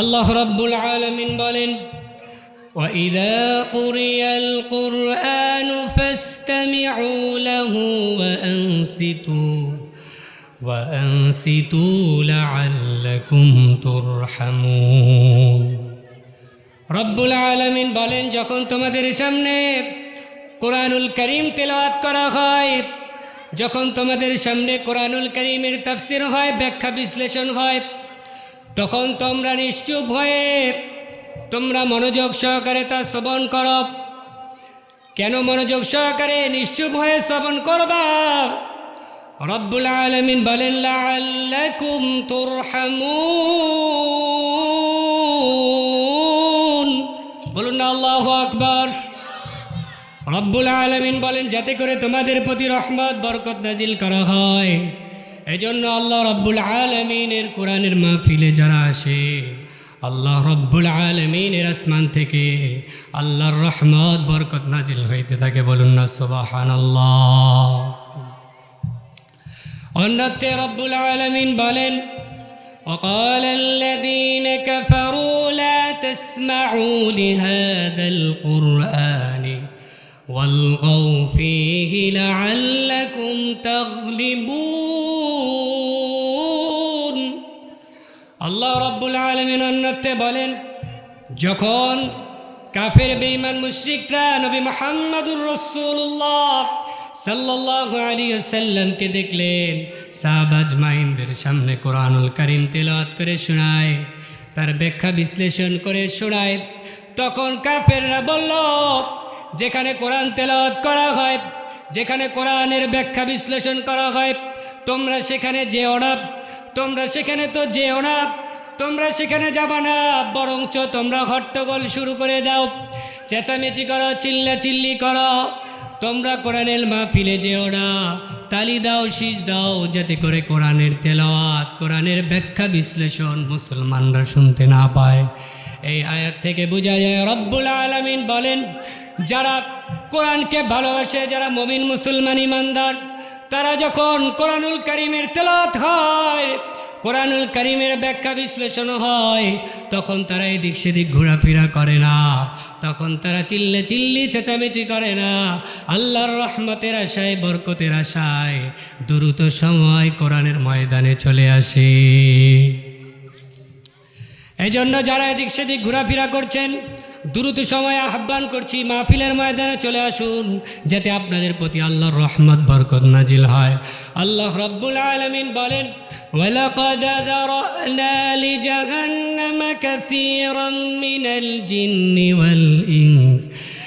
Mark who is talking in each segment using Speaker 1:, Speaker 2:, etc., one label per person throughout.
Speaker 1: আল্লাহ রব্বুল আলমিন বলেন وإذا قرئ القرآن فاستمعوا له وأنصتوا وأنصتوا لعلكم ترحمون রব্বুল আলমিন বলেন যখন তোমাদের সামনে কোরআনুল করিম তেলাওয়াত করা হয় যখন তোমাদের সামনে কোরআনুল করিমের তাফসির হয় ব্যাখ্যা বিশ্লেষণ হয় তখন তোমরা নিশ্চুপ হয়ে তোমরা মনোযোগ সহকারে তা শ্রবণ কর। কেন মনোযোগ সহকারে নিশ্চুপ হয়ে শ্রবণ করবা? রব্বুল আলমিন বলেন বলুন না, আল্লাহ আকবর। রব্বুল আলমিন বলেন, যাতে করে তোমাদের প্রতি রহমত, বরকত নাজিল করা হয়। এজন্য আল্লাহ রব্বুল আলমিনের কোরআনের মাহফিলে যারা আসে আল্লাহ রব্বুল আলমিনের আসমান থেকে আল্লাহর রহমত বরকত নাজিল হইতে থাকে বলুন না সুবাহান আল্লাহ অন্যত্রে রব্বুল আলমিন বলেন وقال الذين كفروا لا تسمعوا لهذا القرآن والغوا فيه لعلكم تغلبون আল্লাহ রব্বুল আলমিন অন্যত্রে বলেন, যখন কাফের, বেঈমান, মুশরিকরা নবী মোহাম্মদুর রসুল্লাহ সাল্লাল্লাহু আলাইহি সাল্লামকে দেখলেন সাহাবাজ মাইনদের সামনে কোরআনুল করিম তেলাওয়াত করে শোনায়, তার ব্যাখ্যা বিশ্লেষণ করে শোনায়, তখন কাফেররা বলল, যেখানে কোরআন তেলাওয়াত করা হয়, যেখানে কোরআনের ব্যাখ্যা বিশ্লেষণ করা হয়, তোমরা সেখানে যে না তোমরা সেখানে তো যেও না। তোমরা সেখানে যাবা না। বরঞ্চ তোমরা হট্টগোল শুরু করে দাও। চেঁচামেচি করো, চিল্লা চিল্লি করো। তোমরা কোরআনের মাহফিলে যেও না। তালি দাও, শীষ দাও, যাতে করে কোরআনের তেলাওয়াত, কোরআনের ব্যাখ্যা বিশ্লেষণ মুসলমানরা শুনতে না পায়। এই আয়াত থেকে বোঝা যায়, রব্বুল আলমিন বলেন, যারা কোরআনকে ভালোবাসে, যারা মমিন মুসলমান ইমানদার তারা যখন কোরআনুল করিমের তেলাত হয়, কোরআনুল করিমের ব্যাখ্যা বিশ্লেষণ হয়, তখন তারা এদিক সেদিক ঘোরাফেরা করে না। তখন তারা চিল্লে চিল্লি চেঁচামেচি করে না। আল্লাহর রহমতের আশায়, বরকতের আশায় দ্রুত সময় কোরআনের ময়দানে চলে আসে। এই জন্য যারা এদিক সেদিক ঘোরাফেরা করছেন দ্রুত সময় আহ্বান করছি মাহফিলের ময়দানে চলে আসুন যাতে আপনাদের প্রতি আল্লাহর রহমত বরকত নাজিল হয় আল্লাহ রব্বুল আলমিন বলেন ولقد ذرأنا لجهنم كثيرا من الجن والإنس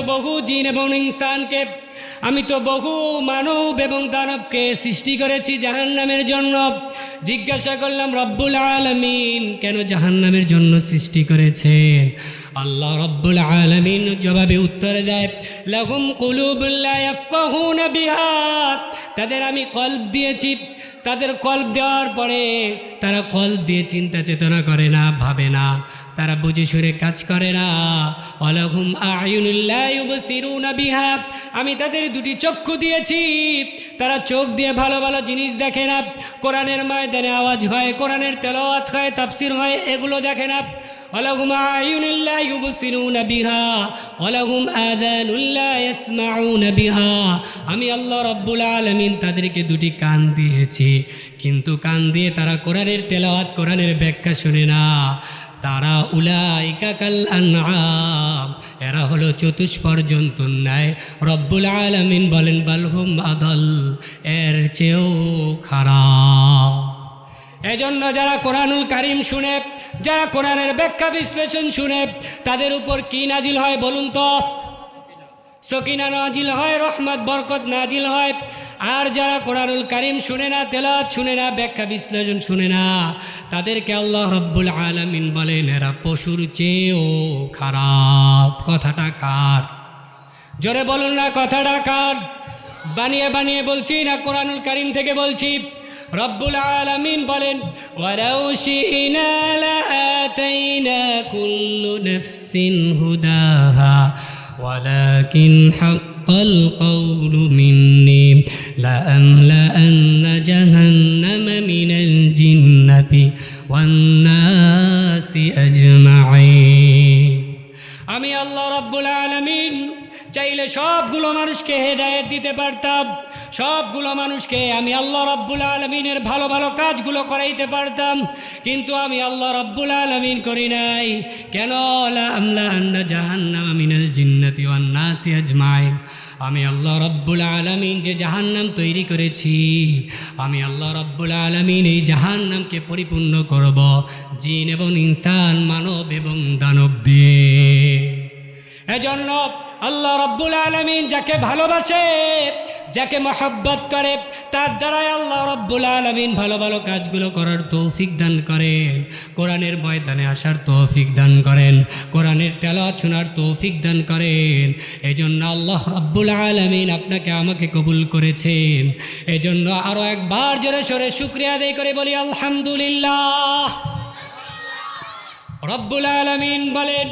Speaker 1: তো বহু জিন এবং ইনসানকে, আমি তো বহু মানব এবং দানবকে সৃষ্টি করেছি জাহান্নামের জন্য। জিজ্ঞাসা করলাম, রব্বুল আলমিন কেন জাহান্নামের জন্য সৃষ্টি করেছেন? আল্লাহ রব্বুল আলমিন জবাবে উত্তরে দেয় কুলুবুল্লাহ বিহা। তাদের আমি কল্প দিয়েছি। তাদের কল্প দেওয়ার পরে তারা কল্প দিয়ে চিন্তা চেতনা করে না, ভাবে না। তারা বুঝে সুরে কাজ করে না অলঘুম আয়ুনুল্লাহ বিহা আমি তাদের দুটি চক্ষু দিয়েছি তারা চোখ দিয়ে ভালো ভালো জিনিস দেখে না কোরআনের ময়দানে আওয়াজ হয় কোরআনের তেলাওয়াত হয় তাফসির হয় এগুলো দেখে না ولهم أعين لا يبصرون بها ولهم آذان لا يسمعون بها আমি আল্লাহ রব্বুল আলমিন তাদেরকে দুটি কান দিয়েছি কিন্তু কান দিয়ে তারা কোরআনের তেলাওয়াত কোরআনের ব্যাখ্যা শুনে না তারা উলাইকা কাল আনআম এরা হলো চতুষ্পর জন্তুর ন্যায়। রব্বুল আলমিন বলেন বালহুম আদল, এর চেয়েও খারাপ। এজন্য যারা কোরআনুল কারিম শুনে, যারা কোরআনের ব্যাখ্যা বিশ্লেষণ শুনে, তাদের উপর কি নাজিল হয় বলুন তো? সকিনা নাজিল হয়, রহমত, বরকত নাজিল হয়। আর যারা কোরআনুল করিম শুনে না তেলাত শুনে না, ব্যাখ্যা বিশ্লেষণ শুনে না, তাদেরকে আল্লাহ রব্বুল আলমিন বলেন, এরা পশুর চেয়েও খারাপ। কথাটা কার? জোরে বলুন না, কথাটা কার? বানিয়ে বানিয়ে বলছি না, কোরআনুল কারিম থেকে বলছি। রব্বুল আলমিন বলেন ওয়ারাউ শিনা লাতাইনা কুল্লু হুদাহা, ওয়ালাকিন হক القول مني لأملأن جهنم من الجنة والناس أجمعين আমি আল্লাহ রব্বুল আলমিন চাইলে সবগুলো মানুষকে হেদায়েত দিতে পারতাম সবগুলো মানুষকে আমি আল্লাহ রব্বুল আলমিনের ভালো ভালো কাজগুলো করাইতে পারতাম, কিন্তু আমি আল্লাহ রব্বুল আলমিন করি নাই। কেন? আমলা জাহান্নাম মিনাল জিন্নাতি ওয়ান্নাসি আজমাইন। আমি আল্লাহ রব্বুল আলমিন যে জাহান্নাম তৈরি করেছি, আমি আল্লাহ রব্বুল আলমিন এই জাহান্নামকে পরিপূর্ণ করব জিন এবং ইনসান, মানব এবং দানব দিয়ে। এজন্য আল্লাহ রব্বুল আলমিন যাকে ভালোবাসে যাকে মহাব্বত করে, তার দ্বারাই আল্লাহ রব্বুল আলমিন ভালো ভালো কাজগুলো করার তৌফিক দান করেন। কোরআনের ময়দানে আসার তৌফিক দান করেন। কোরআনের তেলাওয়াত শোনার তৌফিক দান করেন। এজন্য আল্লাহ রব্বুল আলমিন আপনাকে আমাকে কবুল করেছেন। এজন্য আরও একবার জোরে সরে শুক্রিয়া আদায় করে বলি, আলহামদুলিল্লাহ। রব্বুল আলমিন বলেন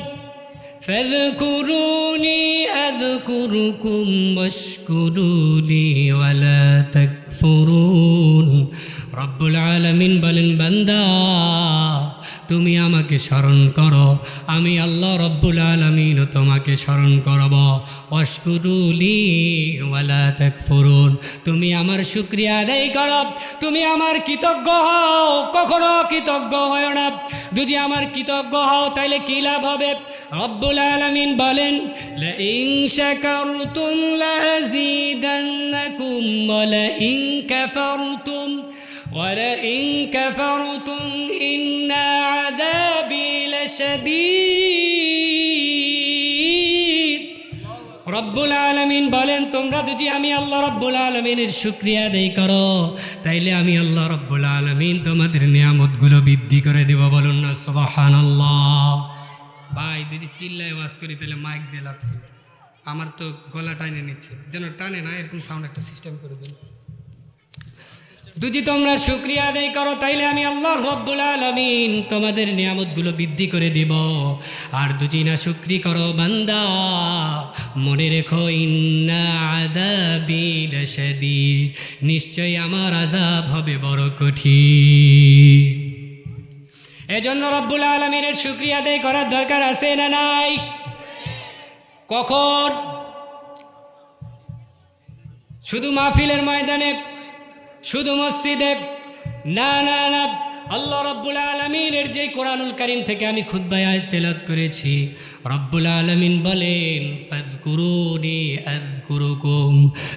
Speaker 1: فاذكروني أذكركم واشكروا لي ولا تكفرون রব্বুল আলমিন বলেন বান্দা তুমি আমাকে স্মরণ করো আমি আল্লাহ রব্বুল আলমিনও তোমাকে স্মরণ করব অস্কুরুলি ওয়ালা তাকফুরুন তুমি আমার শুক্রিয়া আদায় করো তুমি আমার কৃতজ্ঞ হও কখনো কৃতজ্ঞ হয় না যদি আমার কৃতজ্ঞ হও তাইলে কী লাভ হবে রব্বুল আলমিন বলেন ইং ইং ইং ইন্না রব্বুল আলমিন বলেন, তোমরা যদি আমি আল্লাহ রব্বুল আলমিনের শুক্রিয়া আদায় করো, তাইলে আমি আল্লাহ রব্বুল আলমিন তোমাদের নিয়ামতগুলো বৃদ্ধি করে দেব। বলুন না, সুবহানাল্লাহ। ভাই যদি চিল্লায় ওয়াজ করি, তাহলে মাইক দিয়ে লাভ? আমার তো গলা টানে নিচ্ছে। যেন টানে না, এরকম সাউন্ড একটা সিস্টেম করে দিন। যদি তোমরা শুক্রিয়া আদায় করো, তাইলে আমি আল্লাহ রব্বুল আলমিন তোমাদের নিয়ামতগুলো বৃদ্ধি করে দিব। আর দুজি, না, শুক্রি করো, বান্দা। মনে রেখো, ইন্না নিশ্চয়ই আমার আজাব হবে বড় কঠিন। এজন্য রব্বুল আলমিনের শুক্রিয়া আদায় করার দরকার আছে না নাই? কখন? শুধু মাহফিলের ময়দানে, শুধু মসজিদে, না না না আল্লাহ রব্বুল আলমিনের যে কোরআনুল করিম থেকে আমি খুদ্বায় তেলত করেছি, রব্বুল আলমিন বলেন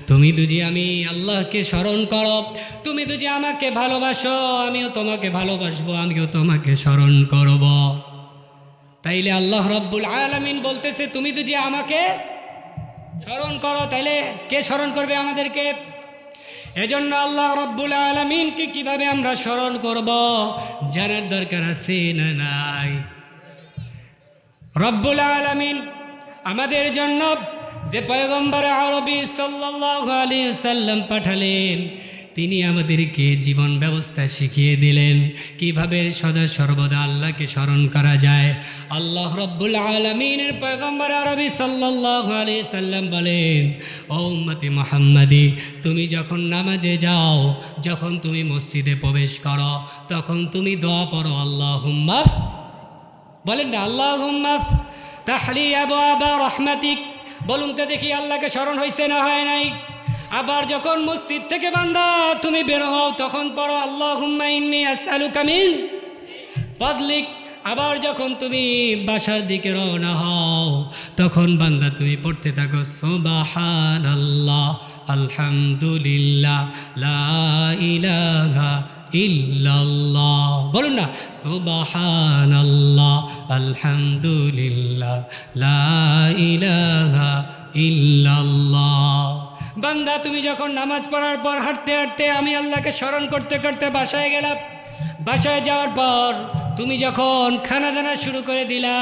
Speaker 1: তুমি দুজি আমি আল্লাহকে স্মরণ করো, তুমি দুজি আমাকে ভালোবাসো, আমিও তোমাকে ভালোবাসবো, আমিও তোমাকে স্মরণ করব। তাইলে আল্লাহ রব্বুল আলমিন বলতেছে, তুমি দুজি আমাকে স্মরণ করো, তাইলে কে স্মরণ করবে আমাদেরকে? এজন্য আল্লাহ রব্বুল আলমিনকে কীভাবে আমরা স্মরণ করব? জানার দরকার আছে না নাই? রব্বুল আলমিন আমাদের জন্য যে পয়গম্বর আরবি সাল্লাহ আলী সাল্লাম পাঠালেন তিনি আমাদেরকে জীবন ব্যবস্থা শিখিয়ে দিলেন। কীভাবে সদা সর্বদা আল্লাহকে স্মরণ করা যায়? আল্লাহ রব্বুল আলমিনের পয়গম্বর আরবি সাল্লাহ আলী সাল্লাম বলেন, ও উম্মতি মোহাম্মদি, তুমি যখন নামাজে যাও, যখন তুমি মসজিদে প্রবেশ করো, তখন তুমি দোয়া পড়ো আল্লাহ হুম্মাফ বলেন না আল্লাহ হুম্মাফ তাহলি আবু আবা রহমাতিক, বলুন তো দেখি আল্লাহকে স্মরণ হয়েছে না হয় নাই? আবার যখন মসজিদ থেকে বান্দা তুমি বের হও, তখন পড়ো আল্লাহ আসআলু কামিন ফদলিক। আবার যখন তুমি বাসার দিকে রওনা হও, তখন বান্দা তুমি পড়তে থাকো সোবাহান আল্লাহ আলহামদুলিল্লাহ, লা ইলাহা ইল্লাল্লাহ। বলুন না সুবাহান আল্লাহ আলহামদুলিল্লাহ, লা ইলাহা ইল্লাল্লাহ। বান্দা, তুমি যখন নামাজ পড়ার পর হাঁটতে হাঁটতে আমি আল্লাহকে স্মরণ করতে করতে বাসায় গেলাম। বাসায় যাওয়ার পর তুমি যখন খানা দানা শুরু করে দিলা,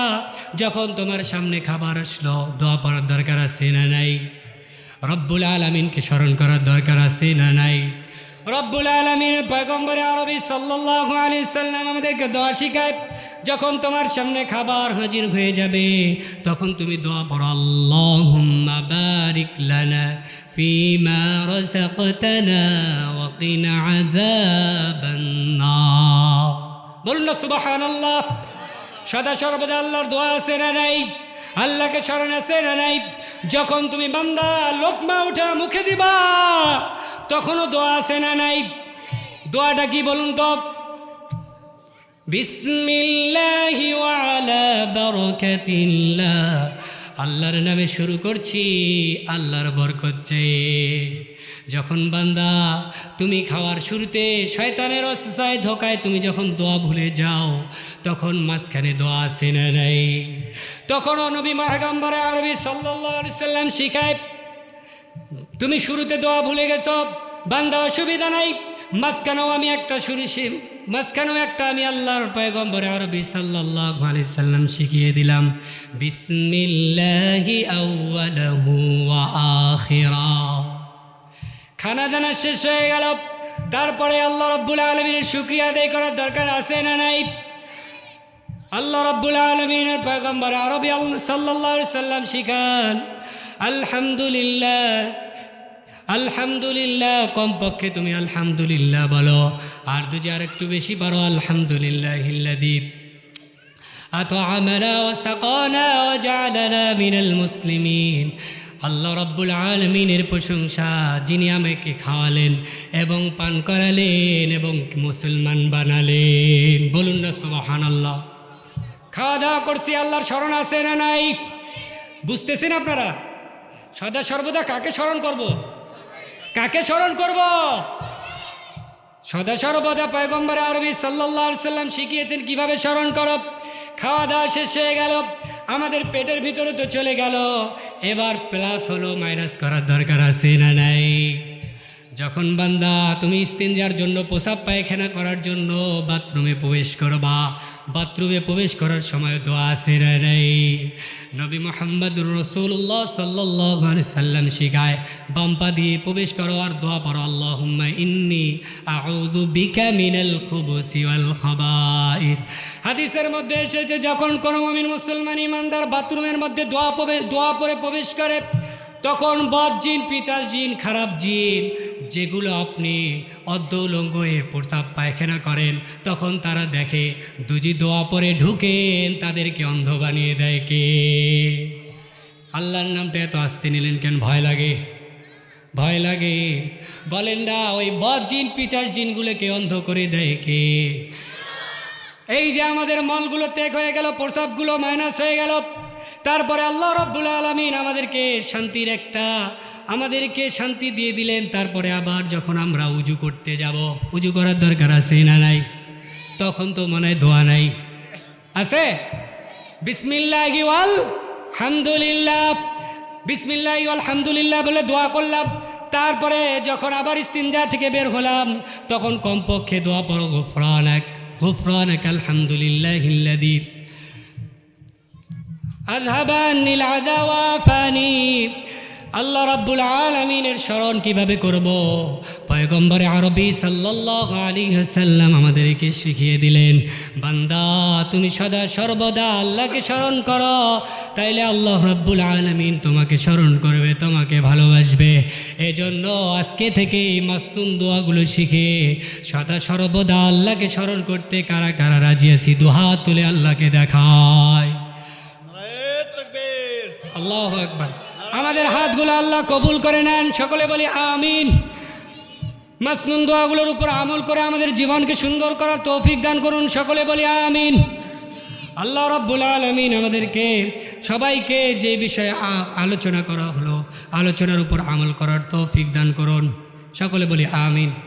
Speaker 1: যখন তোমার সামনে খাবার আসলো, দোয়া পড়ার দরকার আছে না নাই? রব্বুল আলমিনকে স্মরণ করার দরকার আছে না নাই? রব্বুল আলমিন পয়গম্বরে আরবি সাল্লাল্লাহু আলাইহি সাল্লাম আমাদেরকে দোয়া শিখায় যখন তোমার সামনে খাবার হাজির হয়ে যাবে, তখন তুমি দোয়া পড়ো, আল্লাহুম্মা বারিক লানা ফিমা রাযাকতানা ওয়া কিনা আযাবান বলুন না, সুবহানাল্লাহ। সদা সর্বদা আল্লাহর দোয়া আছে না নাই? আল্লাহকে স্মরণ আছে না নাই? যখন তুমি বান্দা লোকমা উঠা মুখে দিবা, তখনও দোয়া আছে না নাই? দোয়াটা কি বলুন তো? বিসমিল্লাহি ওয়ালা বারাকাতিল্লাহ। আল্লাহর নামে শুরু করছি, আল্লাহর বরকত চেয়ে যখন বান্দা তুমি খাওয়ার শুরুতে শয়তানের অসুসায় ধোকায় তুমি যখন দোয়া ভুলে যাও, তখন মাঝখানে দোয়া আসে না নাই? তখনও নবী মাহগাম্বরে আরবি আলাইহি সাল্লাম শিখায়, তুমি শুরুতে দোয়া ভুলে গেছ, বান্দা অসুবিধা নাই, মাঝখানেও আমি একটা শুরু মাঝখানেও একটা আমি আল্লাহর পয়গম্বর আরবি সাল্লাল্লাহু আলাইহি সাল্লাম শিখিয়ে দিলাম, বিসমিল্লাহি খানা দানা শেষ হয়ে গেল। তারপরে আল্লাহ রব্বুল আলমিনের শুক্রিয়া আদায় করার দরকার আছে না নাই? আল্লাহ রব্বুল আলমিনের পয়গম্বর আরবি আল্লাহ সাল্লাহ সাল্লাম শিখান, আলহামদুলিল্লাহ আলহামদুলিল্লাহ কমপক্ষে তুমি আলহামদুলিল্লাহ বলো আর দুজি আর একটু বেশি পারো আলহামদুলিল্লাহ হিল্লাদীপ أطعمنا وسقانا وجعلنا من المسلمين আল্লাহ রব্বুল আলমিনের প্রশংসা যিনি আমাকে খাওয়ালেন এবং পান করালেন এবং মুসলমান বানালেন বলুন না সুবাহান আল্লাহ খাওয়া দাওয়া করছি আল্লাহর স্মরণ আছে না নাই বুঝতেছেন আপনারা সদা সর্বদা কাকে স্মরণ করব কাকে স্মরণ করব? সদা সর্বদা পয়গম্বর আরবি সাল্লাহ সাল্লাম শিখিয়েছেন কীভাবে স্মরণ কর। খাওয়া দাওয়া শেষ হয়ে গেল, আমাদের পেটের ভিতরে তো চলে গেল। এবার প্লাস হলো মাইনাস করার দরকার আছে না নাই? যখন বান্দা তুমি ইস্তেঞ্জার জন্য প্রসাব পায়খানা করার জন্য বাথরুমে প্রবেশ করবা, বাথরুমে প্রবেশ করার সময় দোয়া না নাই? নবী মোহাম্মদুর রসুল্লাহ সাল্লাহ সাল্লাম শিখায় বাম্পা দিয়ে প্রবেশ করো আর দোয়া পড়ো, আল্লাহুম্মা ইন্নি খাবাইস। হাদিসের মধ্যে এসেছে, যখন কোনো মুমিন মুসলমান ইমানদার বাথরুমের মধ্যে দোয়া পড়ে, দোয়া পরে প্রবেশ করে, তখন বদ জিন, পিচাস জিন, খারাপ জিন যেগুলো আপনি অর্ধউলঙ্গ হয়ে প্রসাব পায়খানা করেন, তখন তারা দেখে, দুজি দোয়া পরে ঢুকেন, তাদেরকে অন্ধ বানিয়ে দেয় কে? আল্লাহর নামটা এত আসতে নিলেন কেন? ভয় লাগে। ভয় লাগে। বলেন না, ওই বদ জিন, পিচার জিনগুলোকে অন্ধ করে দেয় কে? এই যে আমাদের মলগুলো ত্যাগ হয়ে গেল প্রসাবগুলো মাইনাস হয়ে গেল। তারপরে আল্লাহ রব্বুল আলমিন আমাদেরকে শান্তির একটা, আমাদেরকে শান্তি দিয়ে দিলেন। তারপরে আবার যখন আমরা উজু করতে যাব, উজু করার দরকার আছে না নাই? তখন তো মনে হয় দোয়া নাই। আছে? বিসমিল্লাহ হামদুলিল্লাহ। বিসমিল্লাহ আলহামদুলিল্লাহ বলে দোয়া করলাম। তারপরে যখন আবার ইস্তিনজা থেকে বের হলাম, তখন কমপক্ষে দোয়া পড়ো, গোফরানাক গোফরানাক আলহামদুলিল্লাহ হিল্লাদি আজহাবানিল আদাওয়া আল্লাহ রাব্বুল আলমিনের স্মরণ কীভাবে করব? পয়গম্বরে আরবি সাল্লাল্লাহু আলাইহি সাল্লাম আমাদেরকে শিখিয়ে দিলেন, বান্দা, তুমি সদা সর্বদা আল্লাহকে স্মরণ করো, তাইলে আল্লাহ রাব্বুল আলমিন তোমাকে স্মরণ করবে, তোমাকে ভালোবাসবে। এজন্য আজকে থেকে এই মাস্তুন দোয়াগুলো শিখে সদা সর্বদা আল্লাহকে স্মরণ করতে কারা কারা রাজি আছি দুহাত তুলে আল্লাহকে দেখায়। আল্লাহ একবার আমাদের হাতগুলো আল্লাহ কবুল করে নেন। সকলে বলি আমিন। মাসনুন দোয়াগুলোর উপর আমল করে আমাদের জীবনকে সুন্দর করার তৌফিক দান করুন। সকলে বলি আমিন। আল্লাহ রব্বুল আলমিন আমাদেরকে সবাইকে যে বিষয়ে আলোচনা করা হলো, আলোচনার উপর আমল করার তৌফিক দান করুন। সকলে বলি আমিন।